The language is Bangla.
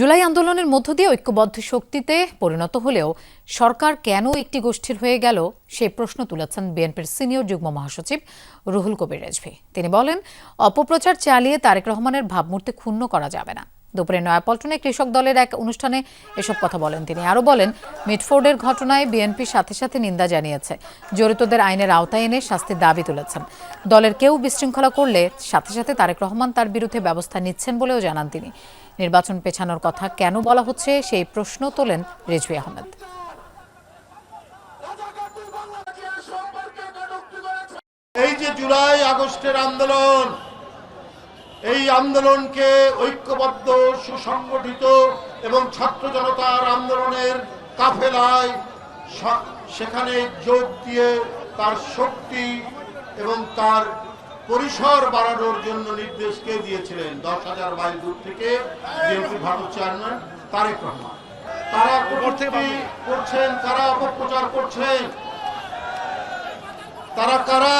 জুলাই আন্দোলনের মধ্য দিয়ে ঐক্যবদ্ধ শক্তিতে পরিণত হলেও সরকার কেন একটি গোষ্ঠীর হয়ে গেল সেই প্রশ্ন তুলেছেন বিএনপির সিনিয়র যুগ্ম মহাসচিব রুহুল কবির রেজভি। তিনি বলেন, অপপ্রচার চালিয়ে তারেক রহমানের ভাবমূর্তি ক্ষুণ্ণ করা যাবে না। দুপুরে নয়াপল্টনে কৃষক দলের এক অনুষ্ঠানে এসব কথা বলেন তিনি। আরও বলেন, মিটফোর্ডের ঘটনায় বিএনপি সাথে সাথে নিন্দা জানিয়েছে। জড়িতদের আইনের আওতায় এনে শাস্তির দাবি তুলেছেন। দলের কেউ বিশৃঙ্খলা করলে সাথে সাথে তারেক রহমান তার বিরুদ্ধে ব্যবস্থা নিচ্ছেন বলেও জানান তিনি। নির্বাচন পেছানোর কথা কেন বলা হচ্ছে, সেই প্রশ্ন তোলেন রেজভি আহমেদ। এই যে জুলাই আগস্টের আন্দোলন এই আন্দোলনকে ঐক্যবদ্ধ, সুসংগঠিত এবং ছাত্র জনতার আন্দোলনের কাফেলায় সেখানে যোগ দিয়ে তার শক্তি এবং তার পরিসর বাড়ানোর জন্য নির্দেশকে দিয়েছিলেন। দশ হাজার মাইল দূর থেকে বিএনপি ভারত চেয়ারম্যান তারেক রহমান। তারা কটূক্তি করছেন তারা অপপ্রচার করছেন? তারা কারা